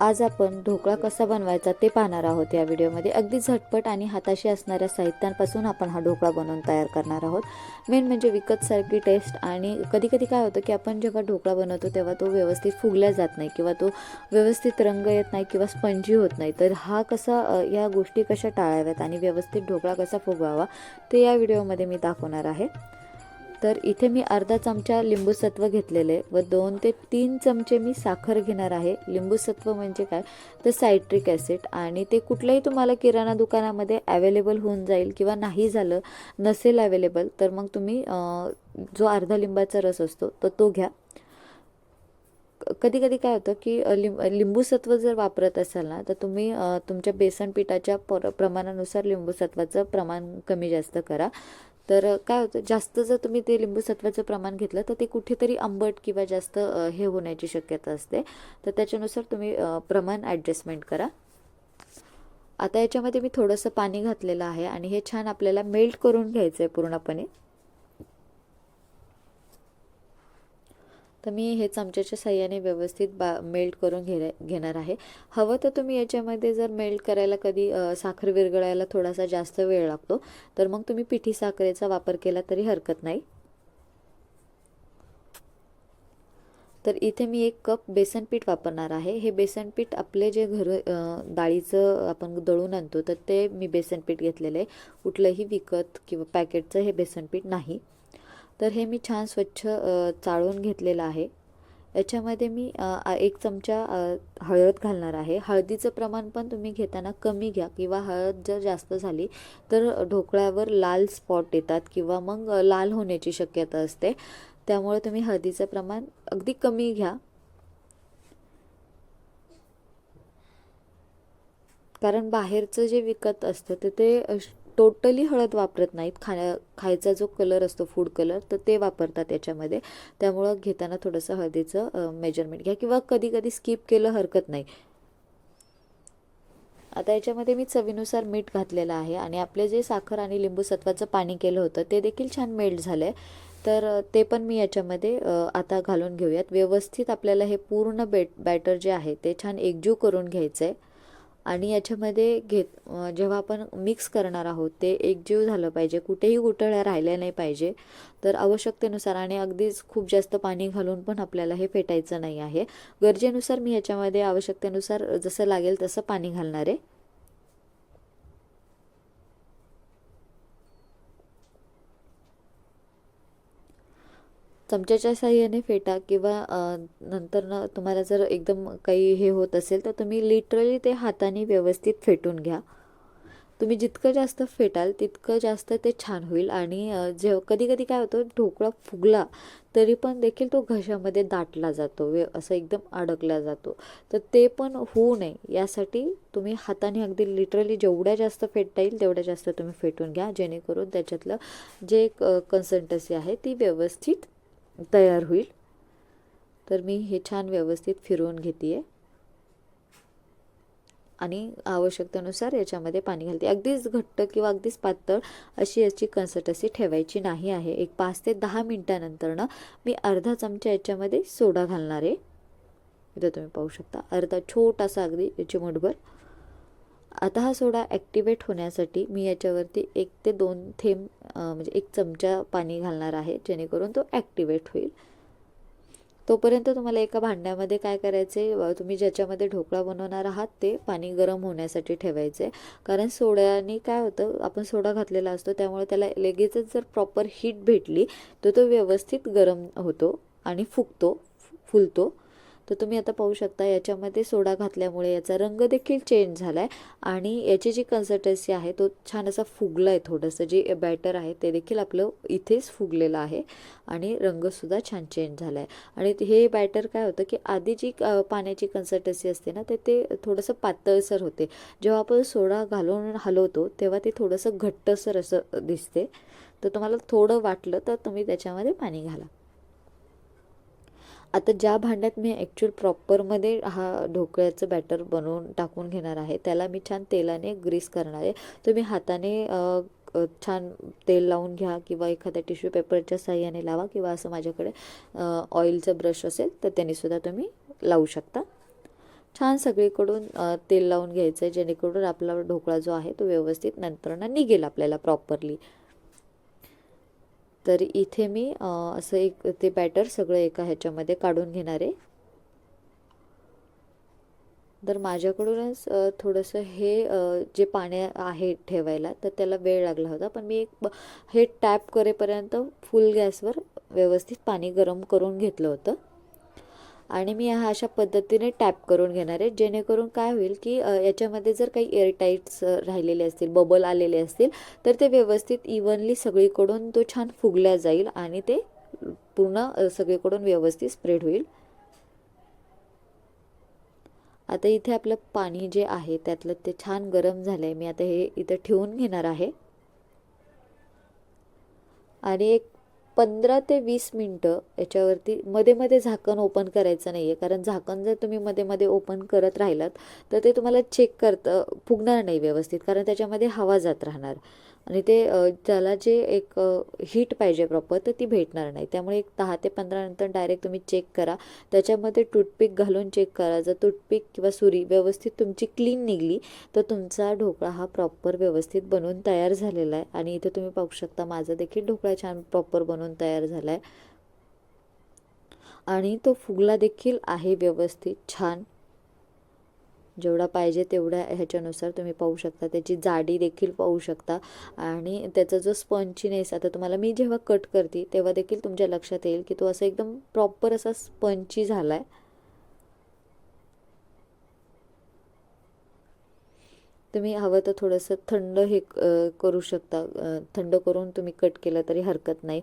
आज आपण ढोकळा कसा बनवायचा ते पाहणार आहोत या व्हिडिओमध्ये. अगदी झटपट आणि हाताशी असणाऱ्या साहित्यांपासून आपण हा ढोकळा बनवून तयार करणार आहोत. मेन म्हणजे विकतसारखी टेस्ट आणि कधी कधी काय होतं की आपण जेव्हा ढोकळा बनवतो तेव्हा तो व्यवस्थित फुगला जात नाही किंवा तो व्यवस्थित रंग येत नाही किंवा स्पंजी होत नाही. तर हा कसा या गोष्टी कशा टाळाव्यात आणि व्यवस्थित ढोकळा कसा फुगवावा ते या व्हिडिओमध्ये मी दाखवणार आहे. तर इथे मी अर्धा चमचा लिंबूसत्व घेतलेले व दोन ते तीन चमचे मी साखर घेणार आहे. लिंबूसत्व म्हणजे काय? तर सायट्रिक ॲसिड आणि ते कुठल्याही तुम्हाला किराणा दुकानामध्ये अवेलेबल होऊन जाईल किंवा नाही झालं नसेल अवेलेबल तर मग तुम्ही जो अर्धा लिंबाचा रस असतो तर तो घ्या. कधी कधी काय होतं की लिंब लिंबूसत्व जर वापरत असाल ना तर तुम्ही तुमच्या बेसन पिठाच्या प्र प्रमाणानुसार लिंबूसत्वाचं प्रमाण कमी जास्त करा. तर काय होतं जास्त जर तुम्ही ते लिंबूसत्वाचं प्रमाण घेतलं तर ते कुठेतरी आंबट किंवा जास्त हे होण्याची शक्यता असते. तर त्याच्यानुसार तुम्ही प्रमाण ॲडजस्टमेंट करा. आता याच्यामध्ये मी थोडंसं पाणी घातलेलं आहे आणि हे छान आपल्याला मेल्ट करून घ्यायचं आहे पूर्णपणे. तर मी हे चमच्याच्या साह्याने व्यवस्थित बा मेल्ट करून घे घेणार आहे. हवं तर तुम्ही याच्यामध्ये जर मेल्ट करायला कधी साखर विरघळायला थोडासा जास्त वेळ लागतो तर मग तुम्ही पिठी साखरेचा वापर केला तरी हरकत नाही. तर इथे मी एक कप बेसन पीठ वापरणार आहे. हे बेसन पीठ आपले जे घर डाळीचं आपण दळून आणतो तर ते मी बेसन पीठ घेतलेलं आहे. कुठलंही विकत किंवा पॅकेटचं हे बेसन पीठ नाही. तर हे मी छान स्वच्छ चाळून घेतलेलं आहे. याच्यामध्ये मी एक चमचा हळद घालणार आहे. हळदीचं प्रमाण पण तुम्ही घेताना कमी घ्या किंवा हळद जर जास्त झाली तर ढोकळ्यावर लाल स्पॉट येतात किंवा मग लाल होण्याची शक्यता असते. त्यामुळे तुम्ही हळदीचं प्रमाण अगदी कमी घ्या. कारण बाहेरचं जे विकत असतं तर ते टोटली हळद वापरत नाहीत. खाण्या खायचा जो कलर असतो फूड कलर तर ते वापरतात त्याच्यामध्ये. त्यामुळं घेताना थोडंसं हळदीचं मेजरमेंट घ्या किंवा कधी कधी स्किप केलं हरकत नाही. आता याच्यामध्ये मी चवीनुसार मीठ घातलेलं आहे आणि आपले जे साखर आणि लिंबू सत्वाचं पाणी केलं होतं ते देखील छान मेल्ट झालं आहे तर ते पण मी याच्यामध्ये आता घालून घेऊयात. व्यवस्थित आपल्याला हे पूर्ण बेट बॅटर जे आहे ते छान एकजीव करून घ्यायचं आहे आणि याच्यामध्ये घेत जेव्हा आपण मिक्स करणार आहोत ते एकजीव झालं पाहिजे. कुठेही गुठळ्या राहिल्या नाही पाहिजे. तर आवश्यकतेनुसार आणि अगदीच खूप जास्त पाणी घालून पण आपल्याला हे फेटायचं नाही आहे. गरजेनुसार मी याच्यामध्ये आवश्यकतेनुसार जसं लागेल तसं पाणी घालणार आहे. चमच्याच्या साह्याने फेटा किंवा नंतर ना तुम्हाला जर एकदम काही हे होत असेल तर तुम्ही लिटरली ते हाताने व्यवस्थित फेटून घ्या. तुम्ही जितकं जास्त फेटाल तितकं जास्त ते छान होईल आणि जेव जे कधी कधी काय होतं ढोकळा फुगला तरी पण देखील तो घशामध्ये दाटला जातो वे असं एकदम अडकला जातो. तर ते पण होऊ नये. यासाठी तुम्ही हाताने अगदी लिटरली जेवढ्या जास्त फेटता येईल तेवढ्या जास्त तुम्ही फेटून घ्या जेणेकरून त्याच्यातलं जे कन्सल्टन्सी आहे ती व्यवस्थित तयार होईल. तर मी हे छान व्यवस्थित फिरवून घेते आहे आणि आवश्यकतेनुसार याच्यामध्ये पाणी घालते. अगदीच घट्ट किंवा अगदीच पातळ अशी याची कन्सिस्टन्सी ठेवायची नाही आहे. एक पाच ते दहा मिनटानंतर ना मी अर्धा चमचा याच्यामध्ये सोडा घालणार आहे. इथं तुम्ही पाहू शकता. अर्धा छोटासा अगदी याची मुठभर. आता हा सोडा ॲक्टिवेट होण्यासाठी मी याच्यावरती एक ते दोन थेंब म्हणजे एक चमचा पाणी घालणार आहे जेणेकरून तो ॲक्टिवेट होईल. तोपर्यंत तुम्हाला एका भांड्यामध्ये काय करायचे तुम्ही ज्याच्यामध्ये ढोकळा बनवणार आहात ते पाणी गरम होण्यासाठी ठेवायचे कारण सोड्याने काय होतं आपण सोडा घातलेला असतो त्यामुळे त्याला लगेचच जर प्रॉपर हीट भेटली तर तो व्यवस्थित गरम होतो आणि फुगतो फुलतो. तर तुम्ही आता पाहू शकता याच्यामध्ये सोडा घातल्यामुळे याचा रंग देखील चेंज झाला आहे आणि याची जी कन्सिस्टन्सी आहे तो छान असा फुगला आहे थोडंसं. जे बॅटर आहे ते देखील आपलं इथेच फुगलेलं आहे. आणि रंगसुद्धा छान चेंज झाला आहे आणि हे बॅटर काय होतं की आधी जी पाण्याची कन्सिस्टन्सी असते ना तर ते थोडंसं पातळसर होते. जेव्हा आपण सोडा घालून हलवतो तेव्हा ते थोडंसं घट्टसर असं दिसते. तर तुम्हाला थोडं वाटलं तर तुम्ही त्याच्यामध्ये पाणी घाला. आता ज्या भांड्यात मी ॲक्च्युअल प्रॉपरमध्ये हा ढोकळ्याचं बॅटर बनवून टाकून घेणार आहे त्याला मी छान तेलाने ग्रीस करणार आहे. तुम्ही हाताने छान तेल लावून घ्या किंवा एखाद्या टिश्यू पेपरच्या साह्याने लावा किंवा असं माझ्याकडे ऑइलचं ब्रश असेल तर त्यानेसुद्धा तुम्ही लावू शकता. छान सगळीकडून तेल लावून घ्यायचं आहे जेणेकरून आपला ढोकळा जो आहे तो व्यवस्थित नंतरनं निघेल आपल्याला प्रॉपरली तर इथे मी असं एक ते बॅटर सगळं एका ह्याच्यामध्ये काढून घेणार आहे. तर माझ्याकडूनच थोडंसं हे जे पाणी आहे ठेवायला तर त्याला वेळ लागला होता. पण मी एक हे टॅप करेपर्यंत फुल गॅसवर व्यवस्थित पाणी गरम करून घेतलं होतं. आणि मी हा अशा पद्धतीने टॅप करून घेणार आहे. जेणेकरून काय होईल की याच्यामध्ये जर काही एअरटाईट्स राहिलेले असतील बबल आलेले असतील तर ते व्यवस्थित इव्हनली सगळीकडून तो छान फुगला जाईल आणि ते पूर्ण सगळीकडून व्यवस्थित स्प्रेड होईल. आता इथे आपलं पाणी जे आहे त्यातलं ते छान गरम झालं आहे मी आता हे इथं ठेवून घेणार आहे. आणि एक पंधरा ते वीस मिनटं याच्यावरती मध्ये मध्ये झाकण ओपन करायचं नाही आहे कारण झाकण जर तुम्ही मध्ये मध्ये ओपन करत राहिलात तर ते तुम्हाला चेक करतं फुगणार नाही व्यवस्थित. कारण त्याच्यामध्ये हवा जात राहणार. आणि ते त्याला जे एक हीट पाहिजे प्रॉपर तर ती भेटणार नाही. त्यामुळे एक दहा ते पंधरा नंतर डायरेक्ट तुम्ही चेक करा. त्याच्यामध्ये टूथपिक घालून चेक करा. जर टूथपिक किंवा सुरी व्यवस्थित तुमची क्लीन निघली तर तुमचा ढोकळा हा प्रॉपर व्यवस्थित बनवून तयार झालेला आहे. आणि इथे तुम्ही पाहू शकता माझा देखील ढोकळा छान प्रॉपर बनवून तयार झाला आहे आणि तो फुगला देखील आहे व्यवस्थित छान. जेवढा पाहिजे तेवढ्या ह्याच्यानुसार तुम्ही पाहू शकता. त्याची जाडी देखील पाहू शकता. आणि त्याचा जो स्पंचीनेस आता तुम्हाला मी जेव्हा कट करते तेव्हा देखील तुमच्या लक्षात येईल की तो असं एकदम प्रॉपर असा स्पंची झाला आहे तुम्ही हवं तर थोडंसं थंड हे करू शकता. थंड करून तुम्ही कट केलं तरी हरकत नाही.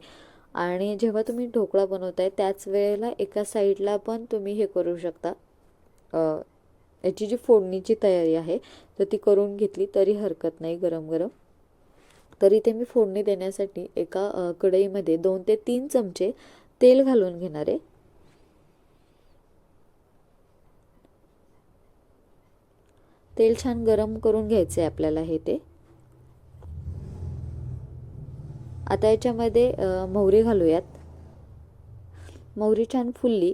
आणि जेव्हा तुम्ही ढोकळा बनवताय त्याच वेळेला एका साईडला पण तुम्ही हे करू शकता. याची जी फोडणीची तयारी आहे तर ती करून घेतली तरी हरकत नाही गरम गरम. तर इथे मी फोडणी देण्यासाठी एका कढईमध्ये दोन ते तीन चमचे तेल घालून घेणार आहे. तेल छान गरम करून घ्यायचं आहे आपल्याला हे ते. आता याच्यामध्ये मोहरी घालूयात. मोहरी छान फुलली.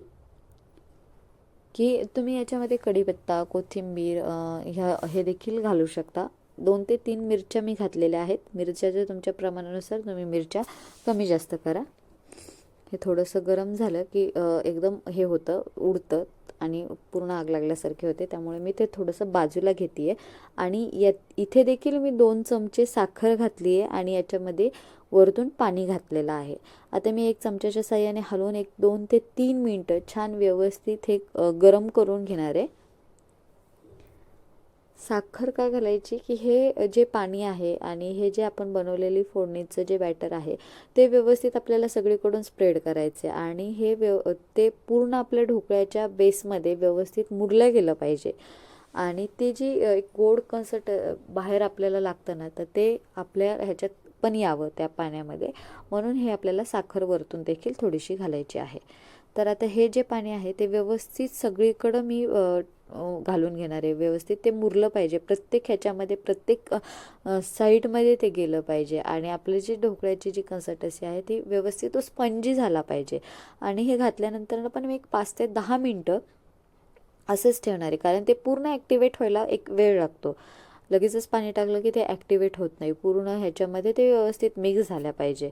की तुम्ही याच्यामध्ये कढीपत्ता कोथिंबीर ह्या हे देखील घालू शकता. दोन ते तीन मिरच्या मी घातलेल्या आहेत. मिरच्याच्या तुमच्या प्रमाणानुसार तुम्ही मिरच्या कमी जास्त करा. हे थोडंसं गरम झालं की एकदम हे होतं उडतं. आणि पूर्ण आग लागल्यासारखे होते. त्यामुळे मी ते थोडंसं बाजूला घेते आहे आणि या इथे देखील मी दोन चमचे साखर घातली आहे आणि याच्यामध्ये वरतून पाणी घातलेलं आहे. आता मी एक चमच्याच्या साह्याने हलवून एक दोन ते तीन मिनटं छान व्यवस्थित हे गरम करून घेणार आहे. साखर का घालायची? की हे जे पाणी आहे आणि हे जे आपण बनवलेली फोडणीचं जे बॅटर आहे ते व्यवस्थित आपल्याला सगळीकडून स्प्रेड करायचे आणि हे व्यव ते पूर्ण आपल्या ढोकळ्याच्या बेसमध्ये व्यवस्थित मुरलं गेलं पाहिजे. आणि ते जी एक गोड कन्सट बाहेर आपल्याला लागतं ना तर ते आपल्या ह्याच्यात पण यावं त्या पाण्यामध्ये. म्हणून हे आपल्याला साखर वरतून देखील थोडीशी घालायची आहे. तर आता हे जे पाणी आहे ते व्यवस्थित सगळीकडं मी घालून घेणार आहे व्यवस्थित ते मुरलं पाहिजे. प्रत्येक ह्याच्यामध्ये प्रत्येक साईडमध्ये ते गेलं पाहिजे. आणि आपली जी ढोकळ्याची जी कन्सिस्टन्सी आहे ती व्यवस्थित तो स्पंजी झाला पाहिजे. आणि हे घातल्यानंतर पण मी एक पाच ते दहा मिनटं असंच ठेवणार आहे. कारण ते पूर्ण ॲक्टिवेट व्हायला एक वेळ लागतो. लगेचच पाणी टाकलं की ते ॲक्टिवेट होत नाही. पूर्ण ह्याच्यामध्ये ते व्यवस्थित मिक्स झाल्या पाहिजे.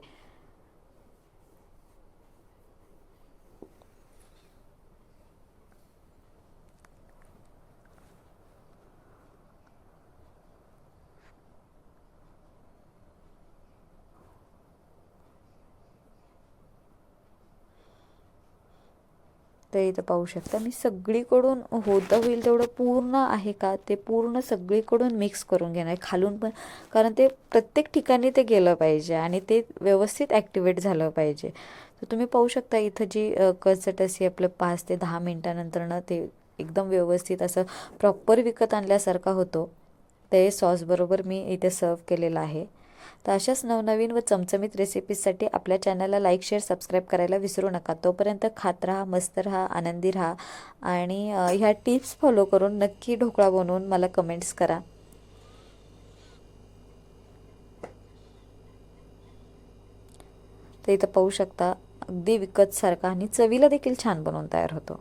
तर इथं पाहू शकता. मी सगळीकडून होतं होईल तेवढं पूर्ण आहे का? ते पूर्ण सगळीकडून मिक्स करून घेणार. खालून पण कारण ते प्रत्येक ठिकाणी ते गेलं पाहिजे आणि ते व्यवस्थित ॲक्टिवेट झालं पाहिजे. तर तुम्ही पाहू शकता इथं जी कन्सटन्सी आपलं पाच ते दहा मिनटानंतरनं ते एकदम व्यवस्थित असं प्रॉपर विकत आणल्यासारखा होतो. ते सॉसबरोबर मी इथे सर्व केलेलं आहे. तर अशाच नवनवीन व चमचमीत रेसिपीजसाठी आपल्या चॅनलला लाईक शेअर सबस्क्राईब करायला विसरू नका. तोपर्यंत खात राहा मस्त राहा आनंदी राहा आणि ह्या टिप्स फॉलो करून नक्की ढोकळा बनवून मला कमेंट्स करा. तर इथं पाहू शकता अगदी विकतसारखा आणि चवीला देखील छान बनवून तयार होतो.